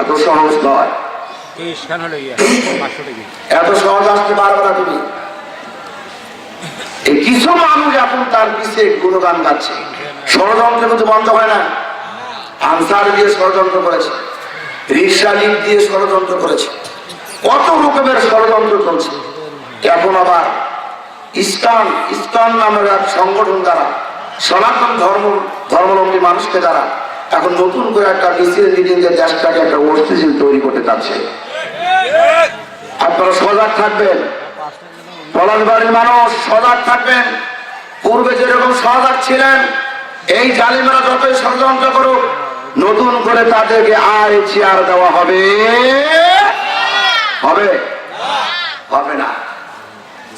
এত সহজ নয়। ইয়ে এত সহজ আসতে পারবে না তুমি। এই কিছু মানুষ এখন তার পিছিয়ে গুণগান গাচ্ছে। ষড়যন্ত্র কিন্তু বন্ধ হয় না। আনসার দিয়ে ষড়যন্ত্র করেছে। রিক্সা লিপ দিয়ে ষড়যন্ত্র করেছে। কত রকমের ষড়যন্ত্র চলছে। এখন আবার ইস্কান ইস্কান নামের এক সংগঠন দ্বারা সনাতন ধর্ম ধর্মাবলম্বী মানুষকে দ্বারা এখন নতুন করে একটা এর দেশটাকে একটা অস্থিতিশীল তৈরি করতে চাচ্ছে। আপনারা সজাগ থাকবেন। পলাশবাড়ির মানুষ, সজাগ থাকবেন। পূর্বে যেরকম সজাগ ছিলেন, এই জালিমেরা যতই ষড়যন্ত্র করুক, নতুন করে তাদেরকে আর চেয়ার দেওয়া হবে। হবে? হবে না।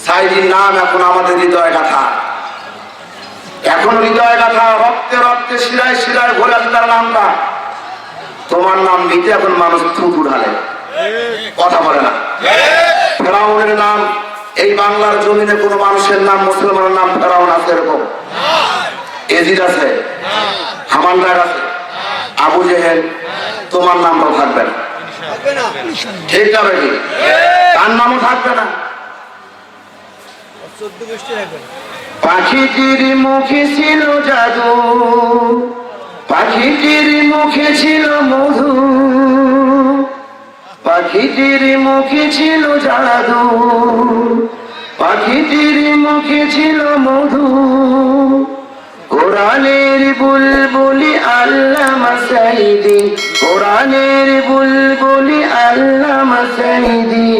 সাইদির নাম এখন আমাদের হৃদয় গাথা এখন হৃদয় গাথা রক্তে শিরায় শিরায় ভরে আছে তার নামটা তোমার নাম নিতে এখন মানুষ থুতু ঢালে কথা বলে না। ফেরাউনের নাম এই বাংলার জমিনে কোনো মানুষের নাম মুসলমানের নাম ফেরাউন আছে এরকম? এজিদ আছে? হামানদার আছে? আবু জেহেল? তোমার নামটাও থাকবে না। ঠিক যাবে কি? তার নামও থাকবে না। পাখিটির মুখে ছিল জাদু, পাখিটির মুখে ছিল মধু, পাখিটির মুখে ছিল জাদু, পাখিটির মুখে ছিল মধু। কোরআনের বুলবুলি আল্লাহ মাসাইদি কোরআনের বুলবুলি আল্লাহ মাসাইদি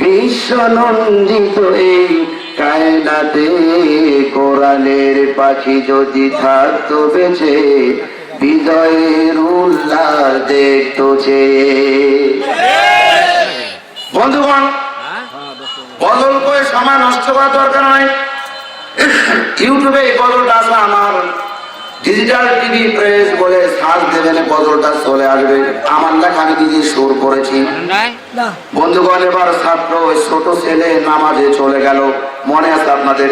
বিশ্ব নন্দিত এই কায়নাতে কোরআনের পাখি যদি থাকতো বেঁচে বিজয়ের উল্লাস দেখতো যে। বন্ধুগণ, বদল করে সময় নষ্ট দরকার নয়। ইউটিউবে এই বদলটা আছে আমার ডিজিটাল টিভি প্রেস বলে সার্চ দেবেন বদলটা চলে আসবে। আমার লেখা আমি নিজে সুর করেছি। বন্ধুগণ এবার ছাত্র ওই ছোট ছেলে নামাজে চলে গেল। মনে আছে আপনাদের?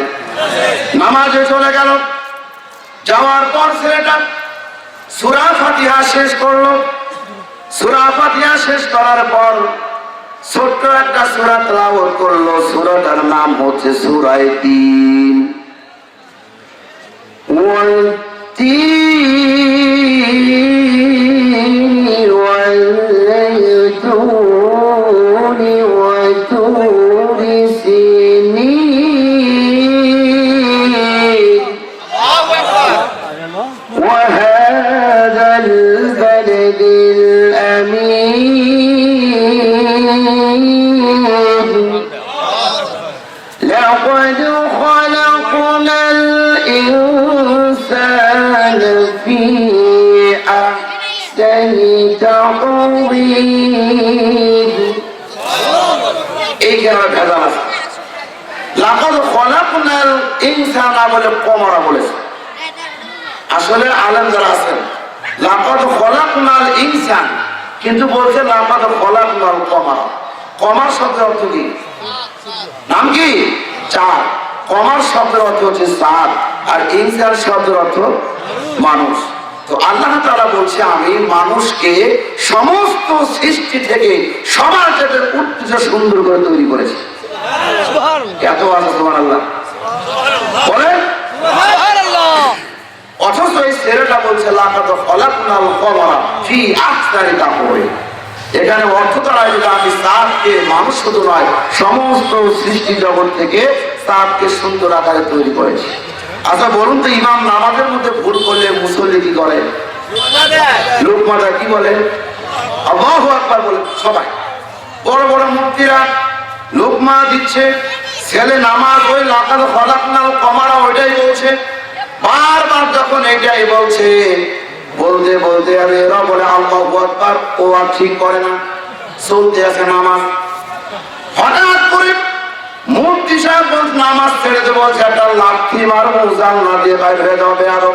নামাজে চলে গেল। যাওয়ার পর ছেলেটা সুরা ফাতিহা শেষ করল। সুরা ফাতিহা শেষ করার পর ছোট্ট একটা সুরা তেলাওয়াত করল। সুরাটার নাম হচ্ছে সুরায় তিন। Sí, কিন্তু বলছে লাকাদ খলাকনাল কমার কমার শব্দের অর্থ কি? নাম কি? চার কমার শব্দের অর্থ হচ্ছে সাত আর ইনসান শব্দের অর্থ মানুষ। তো আল্লাহ তারা বলছে আমি মানুষকে সমস্ত সৃষ্টি থেকে সবার থেকে উত্তেজ সুন্দর করে তৈরি করেছি। এত আছে তোমার আল্লাহ বলেন অথচ এই ছেলেটা বলছে লাকাত খলাকনাল কমরা এখানে অর্থ দাঁড়ায় যে আমি সাতকে মানুষ শুধু নয়, সমস্ত সৃষ্টি জগৎ থেকে সাতকে সুন্দর আকারে তৈরি করেছি। আচ্ছা বলুন তো, ইমাম নামাজের মধ্যে ভুল করলে মুসল্লি কি করে? লোকমাতা কি বলে? আল্লাহু আকবার বলে, সবাই। বড় বড় মূর্তিরা লোকমা দিচ্ছে, ছেলে নামাজ ওই লাকাত খলাকনাল কমারা ওইটাই বলছে বারবার যখন এটাই বলছে, বলতে বলতে আর এরা বলে আল্লাহ আকবার, ও আর ঠিক করে না, চলতে আছে নামাজ। হঠাৎ করে মূর্তি সাহেব বলছে, নামাজ ছেড়ে দেবো একটা লাঠি মারবো, জানলা দিয়ে বাইরে যাবে আরও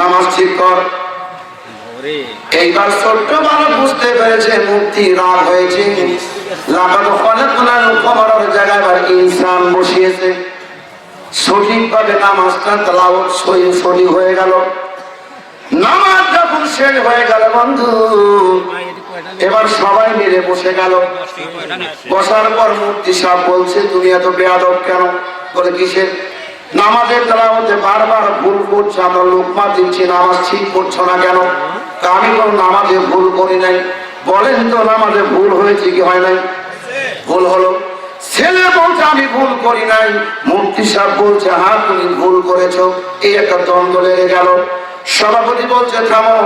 নামাজ ঠিক কর। এইবার ছোট্ট বালক বুঝতে পেরেছে মূর্তি রাগ হয়েছে। লাগানো ফলে কোনার খবরের জায়গায় আবার ইনসান বসিয়েছে। সঠিকভাবে নামাজটা তালাওয়াত সহি সহি হয়ে গেল। নামাজ যখন শেষ হয়ে গেল, বন্ধু, এবার সবাই মিলে বসে গেল। বসার পর মূর্তি সাহেব বলছে, তুমি এত বেয়াদব কেন? বলে, কিসের? নামাজের তেলাওয়াতে বারবার ভুল করছ, আমরা লোকমা দিচ্ছি, নামাজ ঠিক করছ না কেন? আমি কোনো নামাজে ভুল করি নাই। বলেন তো, নামাজে ভুল হয়েছে কি হয় নাই? ভুল হলো। ছেলে বলছে, আমি ভুল করি নাই। মূর্তি সাহেব বলছে হ্যাঁ তুমি ভুল করেছ। এই একটা দ্বন্দ্ব লেগে গেল। সভাপতি বলছে, থামো,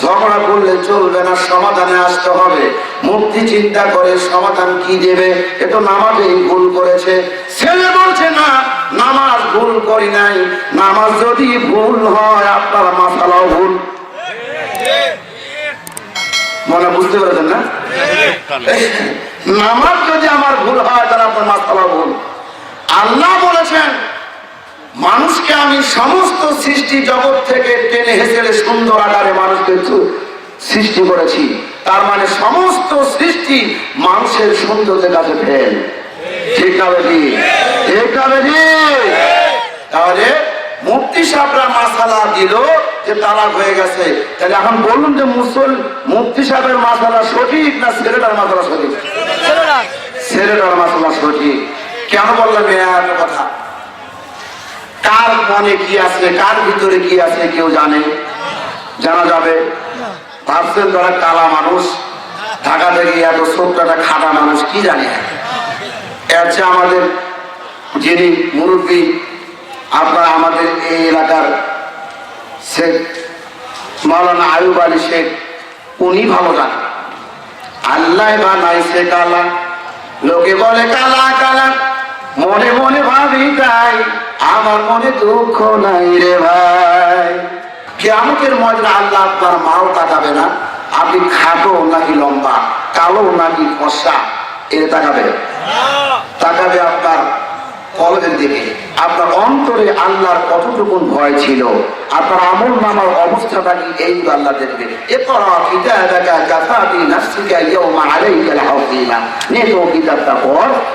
ঝগড়া করলে চলবে না, সমাধানে আসতে হবে। মূর্তি চিন্তা করে, সমাধান কি দেবে? এ তো নামাজেই ভুল করেছে। ছেলে বলছে, না, নামাজ ভুল করি নাই। নামাজ যদি ভুল হয়, আপনার মাসালাও ভুল। মনে বুঝতে পেরেছেন না? নামাজ যদি আমার ভুল হয়, তাহলে আপনার মাসালা ভুল। আল্লাহ বলেছেন, মানুষকে আমি সমস্ত সৃষ্টি জগৎ থেকে টেনে হেসেলে সুন্দর আকারে মানুষকে সৃষ্টি করেছি। তার মানে সমস্ত সৃষ্টি মানুষের সৌন্দর্যের কাছে ফেল তাহলে মুক্তি সাহেবরা মাসালা দিল যে তালাক হয়ে গেছে। তাহলে এখন বলুন যে মুসল মুক্তি সাহেবের মাসালা সঠিক না ছেলেটার মাসালা সঠিক? কেন বললাম কথা? কার মনে কি আছে, কার ভিতরে কি আছে কেউ জানে? জানা যাবে। ভাবছেন কালা মানুষ, ঢাকা থেকে এত খাটা মানুষ, কি জানে? এর চেয়ে আমাদের যিনি মুরব্বী, আপনার আমাদের এই এলাকার শেখ, মাওলানা আয়ুব আলী শেখ, উনি ভালো জানেন। আল্লাহ বানাইছে কালা। লোকে বলে কালা কালা মনে মনে ভাবি তাই আমার মনে দুঃখ নাই রে ভাই। কেমতের মজা আল্লাহ আপনার মাও কাটাবে না। আপনি খাটো নাকি লম্বা কালো নাকি ফসা এর তাকাবে। তাকাবে আপনার কলবের দিকে। আপনার অন্তরে আল্লাহর কতটুকু ভয় ছিল, আপনার আমল নামার অবস্থাটা কি এই আল্লাহ দেখবে। এরপর কিতাবটা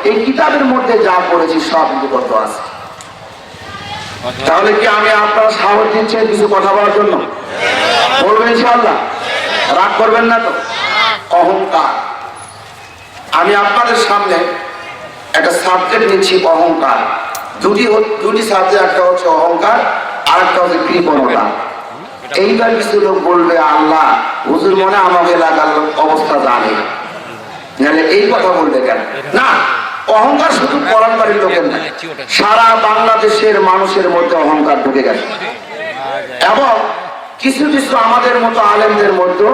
এই কিতাবের মধ্যে যা পড়েছি সব লিপিবদ্ধ আছে। তাহলে কি আমি আপনার সাহস দিচ্ছি কিছু কথা বলার জন্য? বলবেন ইনশাআল্লাহ। রাগ করবেন না তো? অহংকার। আমি আপনাদের সামনে একটা সাবজেক্ট নিচ্ছি অহংকার। দুটি দুটি সাবজেক্ট একটা হচ্ছে অহংকার আর একটা হচ্ছে কৃপণতা। এইবার কিছু লোক বলবে, আল্লাহ, হুজুর মনে আমাকে এলাকার অবস্থা জানে। নাহলে এই কথা বলবে কেন? না, অহংকার শুধু পরান বাড়ির লোকের না, সারা বাংলাদেশের মানুষের মধ্যে অহংকার ঢুকে গেছে। এবং কিছু কিছু আমাদের মতো আলেমদের মধ্যে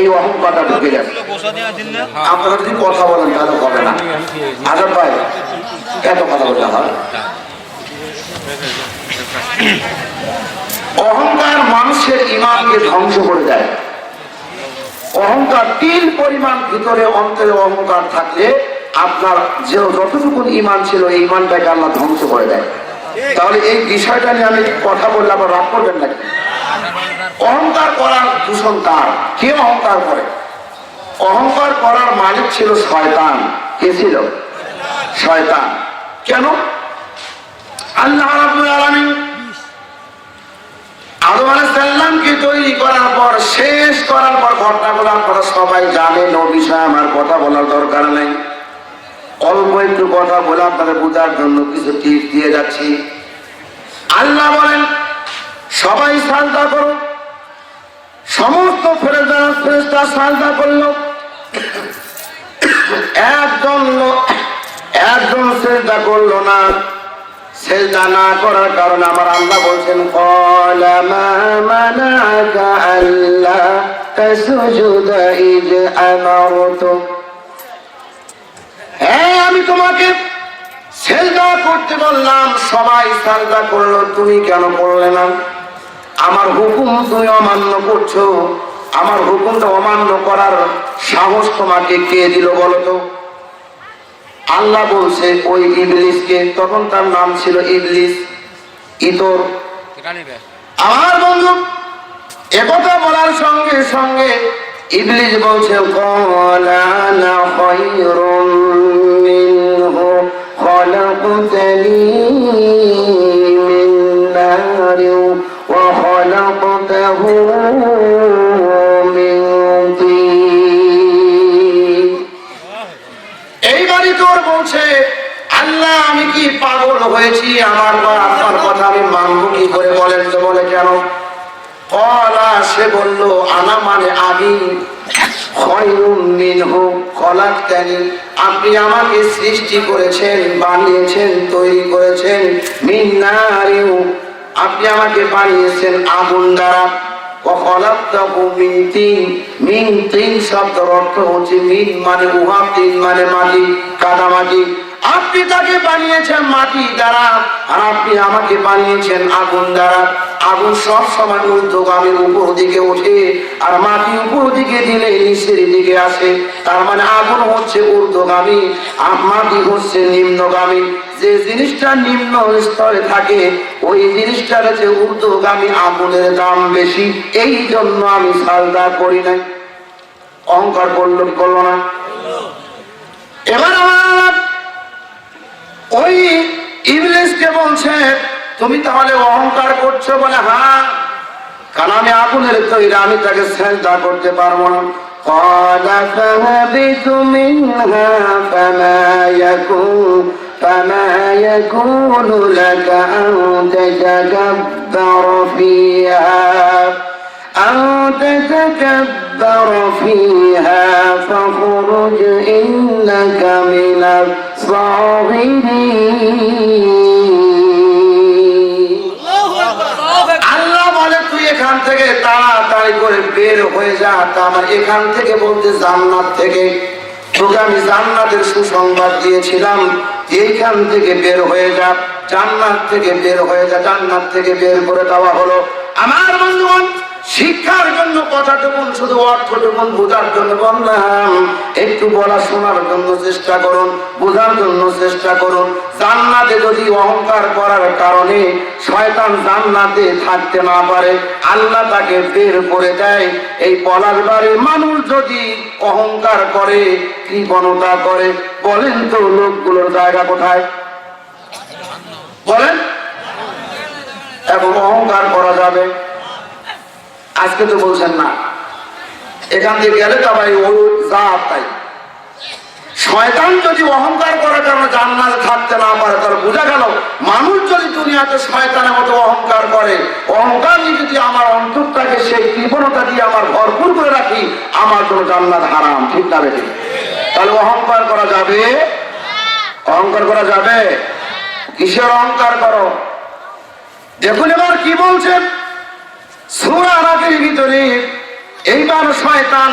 এই অহংকারটা ঢুকে গেছে। আপনারা যদি কথা বলেন, তাহলে হবে না। আজব ভাই, এত কথা বলতে হয়। অহংকার মানুষের ইমানকে ধ্বংস করে দেয়। অহংকার তিল পরিমাণ ভিতরে অন্তরে অহংকার থাকলে আপনার যে যতটুকু ইমান ছিল, এই ইমানটাকে আল্লাহ ধ্বংস করে দেয়। তাহলে এই বিষয়টা নিয়ে আমি কথা বললে আবার রাগ করবেন নাকি? অহংকার করার দূষণ কার কে অহংকার করে? অহংকার করার মালিক ছিল শয়তান। কে ছিল? শয়তান। কেন? আল্লাহ রাব্বুল তৈরি করার পর, শেষ করার পর ঘটনাগুলো আপনারা সবাই জানেন। ও বিষয়ে আমার কথা বলার দরকার নেই। অল্প একটু কথা বলে আপনাদের বোঝার জন্য কিছু টিপ দিয়ে যাচ্ছি। আল্লাহ বলেন, সবাই সাজদা করো। সমস্ত ফেরেস্তা সাজদা করল। একজন একজন চেষ্টা করল না। সেজদা না করার কারণে আমার আল্লাহ বলছেন "ক্বালা হ্যাঁ আমি তোমাকে সেজদা করতে বললাম সবাই সাজদা করল তুমি কেন করলে না? আমার হুকুম তুমি অমান্য করছ আমার হুকুমটা অমান্য করার সাহস তোমাকে কে দিল বলো তো? আল্লাহ বলছে ওই ইবলিসকে তখন তার নাম ছিল ইবলিস ইতর। আমার বন্ধু একথা বলার সঙ্গে সঙ্গে ইবলিস বলছে এইবারই তোর বলছে, আল্লাহ, আমি কি পাগল হয়েছি? আমার বা আপনার কথা আমি মানব কি করে বলেন তো বলে কেন? কলা, সে বলল, আনা মানে আমি আপনি আমাকে সৃষ্টি করেছেন, বানিয়েছেন, তৈরি করেছেন। মিন্নারিউ আপনি আমাকে বানিয়েছেন আগুন দ্বারা। শব্দ অর্থ হচ্ছে মিন মানে উহা, তিন মানে মাটি, কাদামাটি। আপনি তাকে বানিয়েছেন মাটি দ্বারা, আর আপনি আমাকে বানিয়েছেন আগুন দ্বারা। আগুন সব সময় ঊর্ধ্বগামীর উপর দিকে ওঠে, আর মাটি উপর দিকে দিলে নিচের দিকে আসে। তার মানে আগুন হচ্ছে ঊর্ধ্বগামী, আর মাটি হচ্ছে নিম্নগামী। যে জিনিসটা নিম্ন স্তরে থাকে, ওই জিনিসটার যে ঊর্ধ্বগামী আগুনের দাম বেশি। এই জন্য আমি সালদা করি নাই। অহংকার করল করল না। এবার আমার ওই ইংলিশকে বলছে তুমি তাহলে অহংকার করছো বলে হ্যাঁ কারণ আমি আগুনের তৈরি আমি তাকে সেজদা করতে পারবো না قال فهبت منها فما يكون فما يكون لك أن تتكبر فيها أن تتكبر فيها فاخرج إنك من الصاغرين আল্লাহ বলে তুই এখান থেকে তাড়াতাড়ি করে বের হয়ে যা তা আমার এখান থেকে বলতে জান্নাত থেকে তোকে আমি জান্নাতের সুসংবাদ দিয়েছিলাম এইখান থেকে বের হয়ে যা জান্নাত থেকে বের হয়ে যা জান্নাত থেকে বের করে দেওয়া হলো আমার বন্ধুগণ শিক্ষার জন্য কথা কথাটুকুন, শুধু অর্থটুকুন বোঝার জন্য বললাম একটু বলা শোনার জন্য চেষ্টা করুন, বোঝার জন্য চেষ্টা করুন। জান্নাতে যদি অহংকার করার কারণে শয়তান জান্নাতে থাকতে না পারে, আল্লাহ তাকে বের করে দেয়। এই পলাশ বাড়ির মানুষ যদি অহংকার করে, কৃপণতা করে, বলেন তো লোকগুলোর জায়গা কোথায়? বলেন। এখন অহংকার করা যাবে। আজকে তো বলছেন না। এখান থেকে গেলে তো ভাই ও যা তাই। শয়তান যদি অহংকার করার কারণে জান্নাতে থাকতে না পারে, তাহলে বোঝা গেল মানুষ যদি দুনিয়াতে শয়তানের মতো অহংকার করে, অহংকার নিয়ে যদি আমার অন্তরটাকে সেই কৃপণতা দিয়ে আমার ভরপুর করে রাখি, আমার জন্য জান্নাত হারাম, ঠিক না বেঠিক তাহলে অহংকার করা যাবে? অহংকার করা যাবে? কিসের অহংকার করো? দেখুন এবার কি বলছেন? সুরা রাতের ভিতরে এইবার শয়তান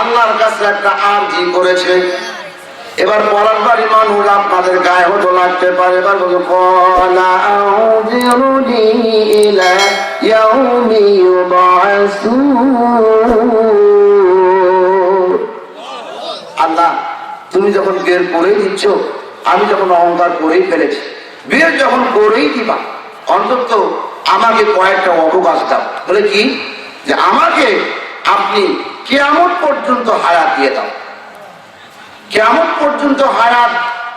আল্লাহর কাছে একটা আরজি করেছে। এবার বলার বাড়ি মানুষ আপনাদের গায়ে হতো লাগতে পারে, এবার বলছে কলা আউজিরুনি ইলা আল্লাহ, তুমি যখন বের করেই দিচ্ছ, আমি যখন অহংকার করেই ফেলেছি, বের যখন করেই দিবা, অন্তত আমাকে কয়েকটা অবকাশ দাও। বলে কি? যে আমাকে আপনি কেমন পর্যন্ত হায়াত দিয়ে দাও। কেমন পর্যন্ত হায়াত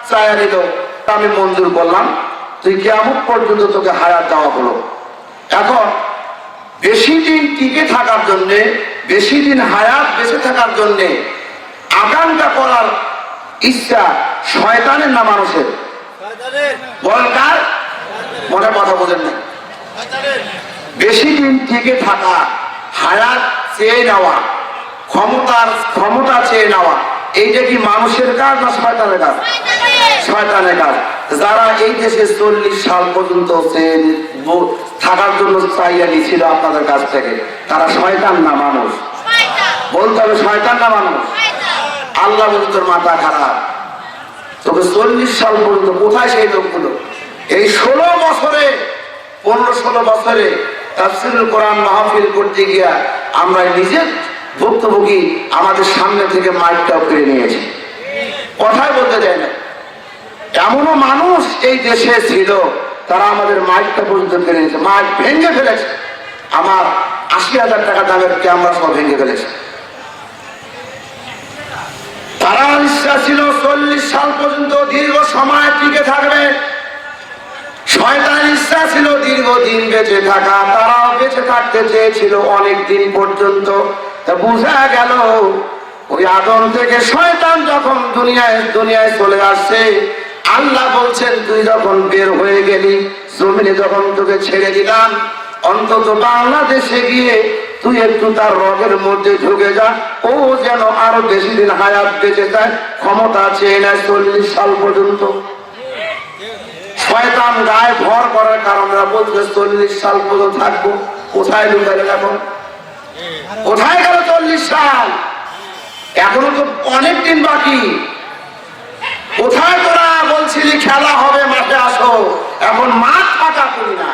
চায়া দিল তা আমি মঞ্জুর করলাম। তুই কেমন পর্যন্ত তোকে হায়াত দেওয়া হলো। এখন বেশি দিন টিকে থাকার জন্যে বেশি দিন হায়াত বেঁচে থাকার জন্যে আকাঙ্ক্ষা করার ইচ্ছা শয়তানের না মানুষের? বলেন কার? মনে কথা বোঝেন না। বেশি দিন টিকে থাকা হায়াত চেয়ে নেওয়া, ক্ষমতার ক্ষমতা চেয়ে নেওয়া, এইটা কি মানুষের কাজ না শয়তানের কাজ? শয়তানের কাজ। যারা এই দেশে চল্লিশ সাল পর্যন্ত থাকার জন্য চাইয়া নিয়েছিল আপনাদের কাছ থেকে, তারা শয়তান না মানুষ? বলতে হবে শয়তান না মানুষ? আল্লাহ বলে তোর মাথা খারাপ। তোকে চল্লিশ সাল পর্যন্ত কোথায় সেই লোকগুলো? এই ষোলো বছরে পনেরো ষোলো বছরে তাফসিরুল কোরআন মাহফিল করতে গিয়া আমরা নিজের ভুক্তভোগী আমাদের সামনে থেকে মাইকটাও কেড়ে নিয়েছি। কথাই বলতে দেয় না। এমনও মানুষ এই দেশে ছিল, তারা আমাদের মাইকটা পর্যন্ত কেড়ে নিয়েছে। মাইক ভেঙে ফেলেছে। আমার আশি হাজার টাকা দামের ক্যামেরা সব ভেঙে ফেলেছে। তারা ইচ্ছা ছিল চল্লিশ সাল পর্যন্ত দীর্ঘ সময় টিকে থাকবে। শয়তান ইচ্ছা ছিল দীর্ঘদিন বেঁচে থাকা, তারাও বেঁচে থাকতে চেয়েছিল অনেক দিন পর্যন্ত। তা বোঝা গেল, ওই আদম থেকে শয়তান যখন দুনিয়ায় দুনিয়ায় চলে আসছে, আল্লাহ বলছেন, তুই যখন বের হয়ে গেলি, জমিনে যখন তোকে ছেড়ে দিলাম, অন্তত বাংলাদেশে গিয়ে তুই একটু তার রগের মধ্যে ঢুকে যা, ও যেন আরও বেশি দিন হায়াত বেঁচে যায়, ক্ষমতা চেয়ে নেয় চল্লিশ সাল পর্যন্ত। শয়তান গায়ে ভর করার কারণে বলছে, চল্লিশ সাল পর্যন্ত থাকব। কোথায় লুকাইলে এখন? কোথায় গেল চল্লিশ সাল? এখনও তো অনেক দিন বাকি। কোথায় তোরা বলছিলি, খেলা হবে, মাঠে আসো? এখন মাঠ ফাঁকা করি না।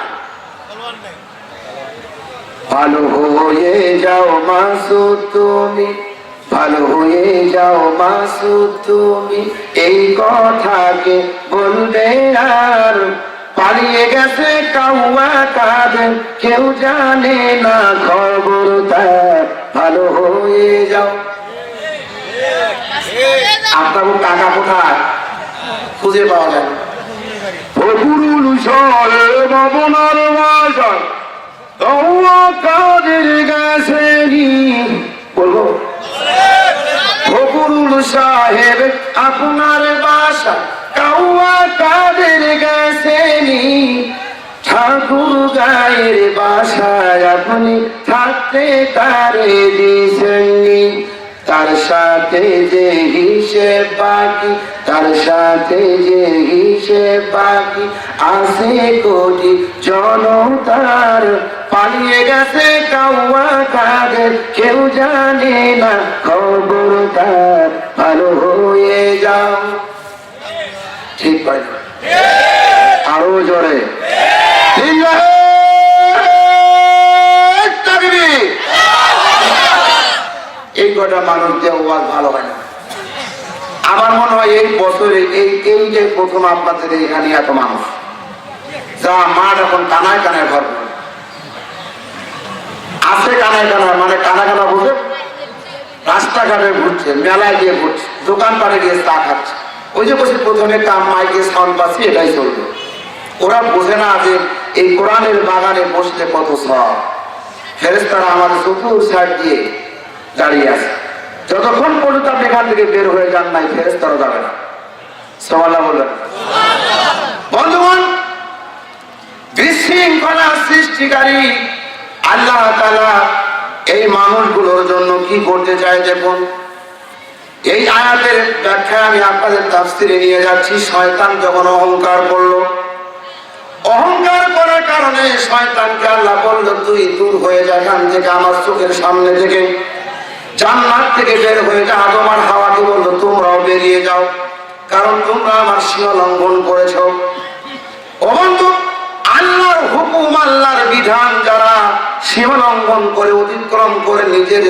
ভালো হয়ে যাও মাসুদ তুমি। ভালো হয়ে যাও মাসুদ, তুমি এই কথাকে বলবে আর। পালিয়ে গেছে কাউয়া কাঁদে কেউ জানে না খবর তার। ভালো হয়ে যাও। আপনার টাকা কোথায়? খুঁজে পাওয়া যায় বাবনার কাউয়া কাদের গেছে ফকুরুল সাহেব আপনার বাসা কাউয়া কাদের গেছেনি ঠাকুর গায়ের বাসায় আপনি থাকতে তারে দিছেননি। তার সাথে যে হিসেব বাকি তার সাথে যে হিসেব বাকি আসে কোটি জনতার পালিয়ে গেছে কাউয়া কাদের, কেউ জানে না খবর তার ভালো হয়ে যাও। ঠিক পাই আরও জোরে। লিল্লাহে তাকবীর। এই কটা মানুষ দিয়ে ওয়াজ ভালো হয় আমার মনে হয় এই বছরে, এই এই যে প্রথম আপনাদের এখানে এত মানুষ, যা মাঠ এখন কানায় কানায় ভরপুর আছে কানায় কানায় মানে কানা কানা বসে রাস্তাঘাটে ঘুরছে, মেলায় গিয়ে ঘুরছে, দোকানপাটে গিয়ে চা খাচ্ছে। ওই যে বসে প্রথমে কাম মাইকে সাউন্ড পাচ্ছি, এটাই চলবে। ওরা বোঝে না যে এই কোরআনের বাগানে বসতে কত সব ফেরেস্তারা আমাদের চতুর সাইড দিয়ে দাঁড়িয়ে আছে। যতক্ষণ পর্যন্ত আপনি এখান থেকে বের হয়ে যান নাই ফেরেস্তারা যাবে না। বলবেন। বন্ধুগণ, বিশৃঙ্খলা সৃষ্টিকারী আল্লাহ তালা এই মানুষগুলোর জন্য কি করতে চায় দেখুন। এই আয়াতের ব্যাখ্যা আমি আপনাদের তাফসিরে নিয়ে যাচ্ছি, শয়তান যখন অহংকার করল, অহংকার করার কারণে শয়তানকে আল্লাহ বলল, তুই দূর হয়ে যা, এখান থেকে আমার চোখের সামনে থেকে। জান্নাত থেকে বের হয়ে যা তোমার হাওয়াকে বলল, তোমরাও বেরিয়ে যাও, কারণ তোমরা আমার সীমা লঙ্ঘন করেছ। অবন্ধু আল্লাহর হুকুম, আল্লাহর বিধান যারা সীমা লঙ্ঘন করে, অতিক্রম করে নিজের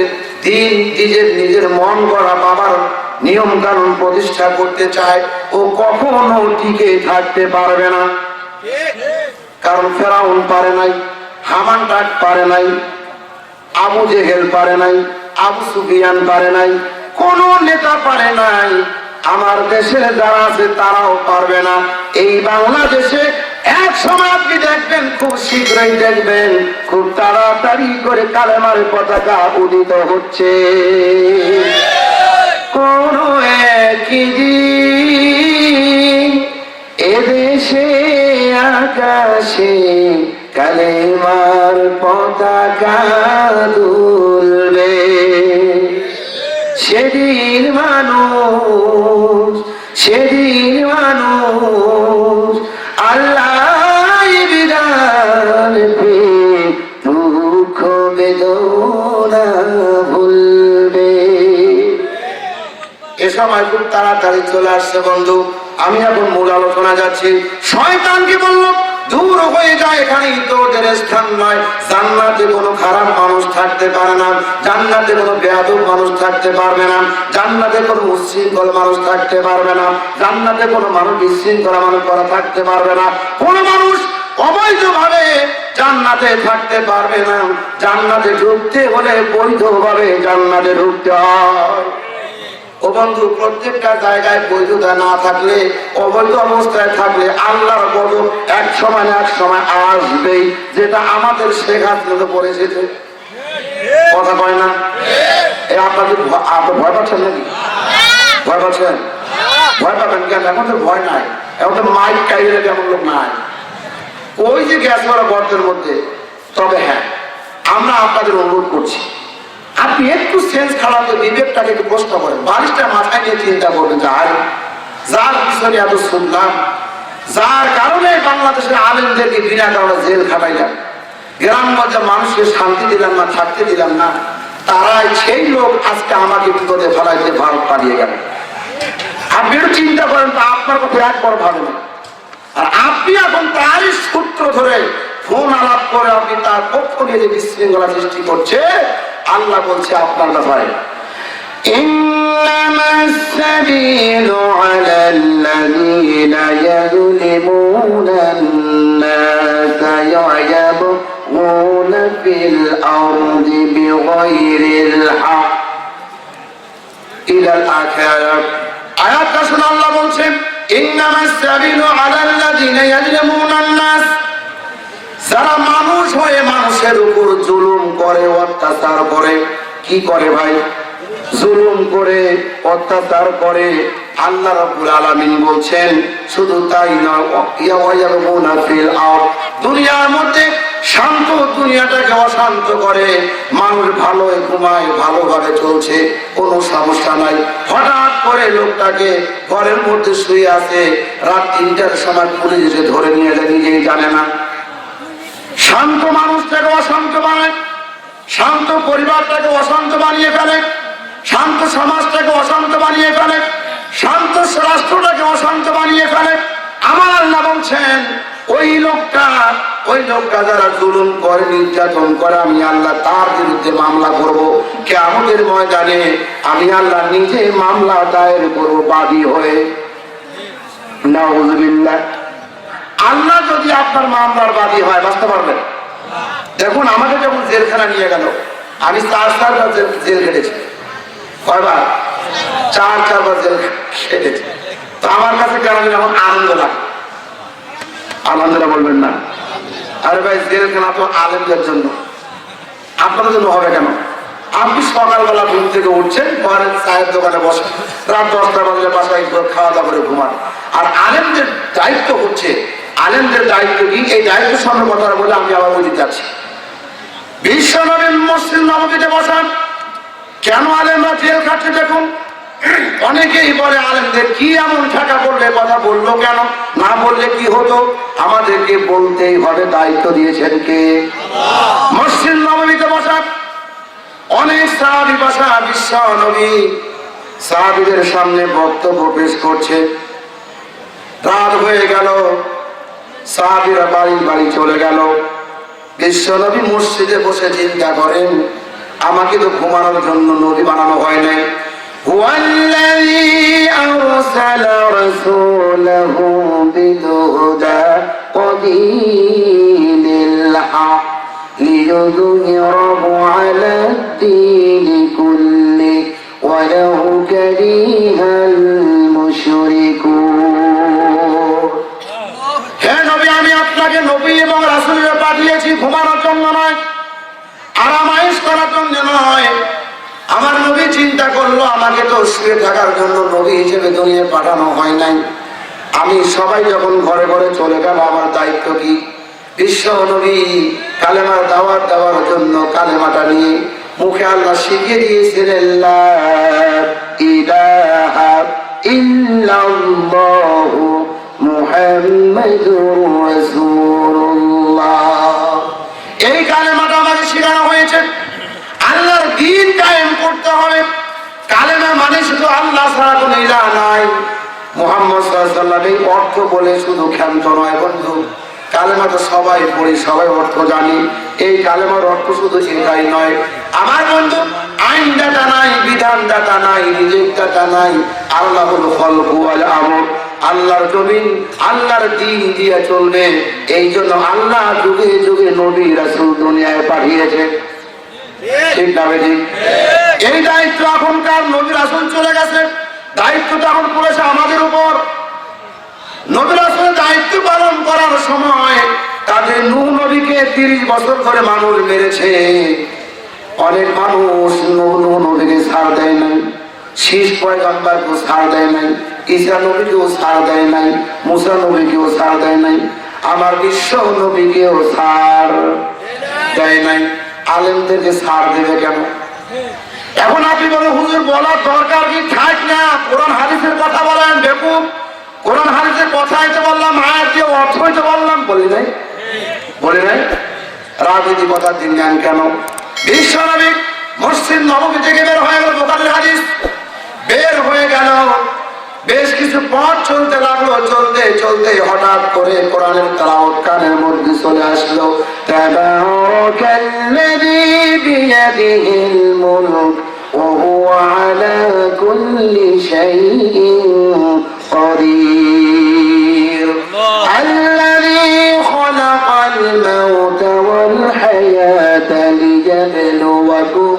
দিন, নিজের নিজের মন গড়া বাবার নিয়ম কানুন প্রতিষ্ঠা করতে চায়, ও কখনো টিকে থাকতে পারবে না। কারণ ফেরাউন পারে নাই, হামান ডাক পারে নাই, আবু জেহেল পারে নাই আবু সুফিয়ান পারে নাই, কোন নেতা পারে নাই। আমার দেশে যারা আছে, তারাও পারবে না। এই বাংলাদেশে এক সময় আপনি দেখবেন, খুব শীঘ্রই দেখবেন, খুব তাড়াতাড়ি করে কালেমার পতাকা উদিত হচ্ছে। কোন এদেশে, আকাশে কালেমার পতাকা দুলবে। সেদিন মানুষ সেদিন মানুষ আল্লাহ বিধান পে দুঃখ বেদনা ভুলবে। এ সময় খুব তাড়াতাড়ি চলে আসছে বন্ধু। আমি এখন মূল আলোচনা যাচ্ছি। শয়তানকে বলল? দূর হয়ে যায় এখানেই, তো ওদের স্থান নয় জান্নাতে কোনো খারাপ মানুষ থাকতে পারে না। জান্নাতে কোনো বেয়াদব মানুষ থাকতে পারবে না। জান্নাতে কোনো উচ্ছৃঙ্খল মানুষ থাকতে পারবে না। জান্নাতে কোনো মানুষ বিশৃঙ্খলা মানুষ করা থাকতে পারবে না। কোনো মানুষ অবৈধভাবে জান্নাতে থাকতে পারবে না। জান্নাতে ঢুকতে হলে বৈধভাবে জান্নাতে ঢুকতে হয়। ও বন্ধু, প্রত্যেকটা জায়গায় বৈধতা না থাকলে, অবৈধ অবস্থায় থাকলে আল্লাহর গজব এক সময় না এক সময় আসবেই, যেটা আমাদের শেখ হাসিনা পড়ে এসেছে কথা কয় না? এই আপনাদের ভয় পাচ্ছেন নাকি? ভয় পাচ্ছেন? ভয় পাবেন কেন? এখন তো ভয় নাই। এখন তো মাইক কাইলে কেমন লোক নাই। ওই যে গ্যাস ভরা গর্তের মধ্যে, তবে হ্যাঁ আমরা আপনাদের অনুরোধ করছি। আপনি একটু সেন্স খারাপে বিবেকটাকে একটু প্রশ্ন করেন। বালিশটা মাথায় নিয়ে চিন্তা করবেন যে, আরে, যার পিছনে এত শুনলাম, যার কারণে বাংলাদেশের আলেমদেরকে বিনা কারণে জেল খাটাইলাম, গ্রামগঞ্জের মানুষকে শান্তি দিলাম না, থাকতে দিলাম না, তারাই সেই লোক আজকে আমাকে বিপদে ফেলাইতে ভারত পালিয়ে গেল। আপনি একটু চিন্তা করেন, তা আপনার কথা একবার ভাবেন আর আপনি এখন তারই সূত্র ধরে ফোন আলাপ করে আপনি তার পক্ষ নিয়ে যে বিশৃঙ্খলা সৃষ্টি করছে আল্লাহ বলছে আপনার ব্যাপারে إنما السبيل على الذين يظلمون الناس يعيبون في الأرض بغير الحق إلى الآخرة আয়াতটা শুনে আল্লাহ বলছেন ইন্নামাস সাবিলু আলাল্লাযিনা ইয়াজলিমুনান নাস যারা মানুষ হয়ে মানুষের উপর জুলুম করে, অত্যাচার করে, কি করে ভাই? জুলুম করে, অত্যাচার করে। আল্লাহ রাব্বুল আলামিন বলছেন, শুধু তাই নয় আরদ। দুনিয়ার মধ্যে শান্ত দুনিয়াটাকে অশান্ত করে। মানুষ ভালো ঘুমায়, ভালোভাবে চলছে, কোনো সমস্যা নাই। হঠাৎ করে লোকটাকে ঘরের মধ্যে শুয়ে আছে, রাত তিনটার সময় পুলিশ ধরে নিয়ে যায়, নিজেই জানে না। শান্ত মানুষটাকে অশান্ত বানায়, শান্ত পরিবারটাকে অশান্ত বানিয়ে ফেলে, শান্ত সমাজটাকে অশান্ত বানিয়ে ফেলে, শান্ত রাষ্ট্রটাকে অশান্ত বানিয়ে ফেলে। আমার আল্লাহ বলছেন, ওই লোকটা ওই লোকটা যারা জুলুম করে, নির্যাতন করে, আমি আল্লাহ তার বিরুদ্ধে মামলা করব। করব কেমনের ময়দানে আমি আল্লাহ নিজে মামলা দায়ের করব, বাদী হয়ে। নাউজুবিল্লাহ। আল্লাহ যদি আপনার মামলার বাদী হয়, বাঁচতে পারবেন। দেখুন, আমাকে যখন জেলখানা নিয়ে গেল, আমি চার চারবার জেল কেটেছি কয়বার? চার চারবার জেল কেটেছি তো আমার কাছে কেন আমার আনন্দ লাগে। আলহামদুলিল্লাহ বলবেন না। আরে ভাই, জেলখানা তো আলেমদের জন্য। আপনাদের জন্য হবে কেন? আপনি সকালবেলা ঘুম থেকে উঠছেন পরে চায়ের দোকানে বসে রাত দশটা বাজলে বাসায় খাওয়া দাওয়া করে ঘুমান। আর আলেমদের দায়িত্ব হচ্ছে আলেমদের দায়িত্ব কি? এই দায়িত্ব সামনে কথা বলে আমি আবার বলতে যাচ্ছি। বিশ্ব নবীন মুসলিম নবমীতে বসান। কেন আলেমরা জেল খাচ্ছে দেখুন? অনেকেই বলে, আলেমদের কি এমন ঠাকা করলে কথা বলল কেন? না বললে কি হতো? আমাদেরকে বলতেই হবে, দায়িত্ব দিয়েছেন কে? মুসলিম নবমীতে বসান। অনেক সাহাবি ভাষা বিশ্ব নবী সাহাবিদের সামনে বক্তব্য পেশ করছে। রাত হয়ে গেল। সাহাবিরা বাড়ি বাড়ি চলে গেল বিশ্ব নবী মসজিদে বসে চিন্তা করেন আমাকে তো ঘুমানোর জন্য নবী বানানো হয় নাই هو الذي أرسل رسوله بالهدى ودين الحق ليظهره চিন্তা করল, আমাকে তো শুয়ে থাকার জন্য নবী হিসেবে দুনিয়ায় পাঠানো হয় নাই। আমি সবাই যখন ঘরে ঘরে চলে গেল, আমার দায়িত্ব কি? বিশ্ব নবী কালেমার দাওয়াত দেওয়ার জন্য কালেমাটা নিয়ে মুখে আল্লাহ শিখিয়ে দিয়েছিলেন ইলাহা মুহাম্মাদুর রাসূলুল্লাহ এই কালেমাটা আমাকে শেখানো হয়েছে আল্লাহর দিন কায়েম করতে হবে কালেমা মানে শুধু আল্লাহ ইলাহ নাই। মোহাম্মদ সাল্লাম এই অর্থ বলে শুধু ক্ষান্ত নয় বন্ধু। কালেমা তো সবাই পড়ি সবাই অর্থ জানি। এই কালেমার অর্থ শুধু এটাই নয়। আমার বন্ধু নাই নাই নাই। আল্লাহ হল আল্লাহর জমিন আল্লাহর দিন দিয়ে চলবে। এই জন্য আল্লাহ যুগে যুগে নবী রাসুল দুনিয়ায় পাঠিয়েছে। ঠিক না এই দায়িত্ব এখনকার নবী রাসুল চলে গেছে। দায়িত্বটা এখন পড়েছে আমাদের উপর, নবী আসলে দায়িত্ব পালন করার সময় তাদের নূ নবীকে তিরিশ বছর ধরে মানুষ মেরেছে। অনেক মানুষ নূহ নবীকে ছাড় দেয় নাই। শীষ পয়গাম্বারকেও ছাড় দেয় নাই। ঈসা নবীকেও ছাড় দেয় নাই। মুসা নবীকেও ছাড় দেয় নাই। আমার বিশ্ব নবীকেও ছাড় দেয় নাই। আলেমদেরকে ছাড় দেবে কেন? এখন আপনি বলেন, হুজুর, বলার দরকার কি? থাক না, কোরআন হাদিসের কথা বলেন বেকুব কোরআন হাদিসের কথা হইতে বললাম আয়াত দিয়ে অর্থ হইতে বললাম, বলি নাই? বলি নাই? রাজনীতি কথা দিন নেন কেন? বিশ্বনবী মসজিদ নবমী থেকে বের হয়ে গেল বোকারের হাদিস, বের হয়ে গেল বেশ কিছু পথ চলতে লাগলো চলতে চলতে হঠাৎ করে কোরআনের তালাওয়াত কানের মধ্যে চলে আসলো তাবারাকাল্লাযী বিয়াদিহিল মুলক ওয়া হুয়া আলা কুল্লি শাইইন قدير الذي خلق الموت والحياة ليبلوكم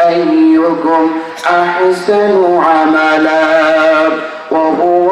أيكم أحسن عملا وهو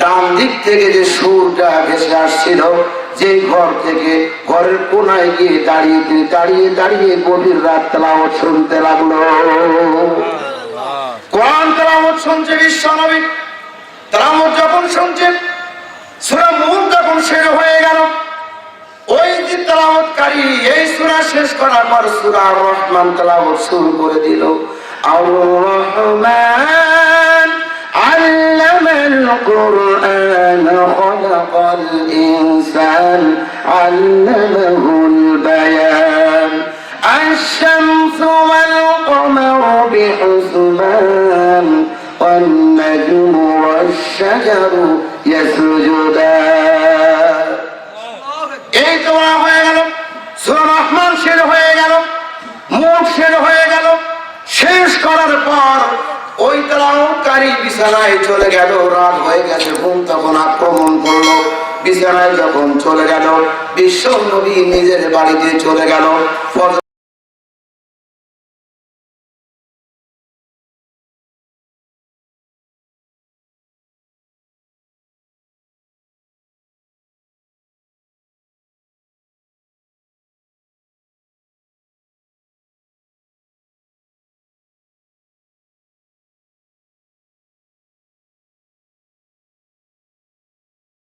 ডান দিক থেকে যে সুরটা ভেসে আসছিল যে ঘর থেকে ঘরের কোনায় গিয়ে দাঁড়িয়ে দাঁড়িয়ে দাঁড়িয়ে গভীর রাত তেলাও শুনতে লাগল। কোরআন তেলাওয়াত শুনছে বিশ্বনবী তেলাওয়াত যখন শুনছে সুরা মূল যখন শেষ হয়ে গেল ওই যে তেলাওয়াতকারী এই সূরা শেষ করার পর সূরা রহমান তেলাওয়াত শুরু করে দিল। আর রহমান علم القرآن خلق الإنسان علمه البيان الشمس والقمر بحسبان والنجم والشجر يسجدان এই তোমরা হয়ে গেল সূরা রহমান শেষ হয়ে গেল মুখ শেষ হয়ে গেল শেষ করার পর ওই তেলাওয়াতকারী বিছানায় চলে গেল, রাত হয়ে গেছে, ঘুম তখন আক্রমণ করল। বিছানায় যখন চলে গেল বিশ্ব নবী নিজের বাড়িতে চলে গেল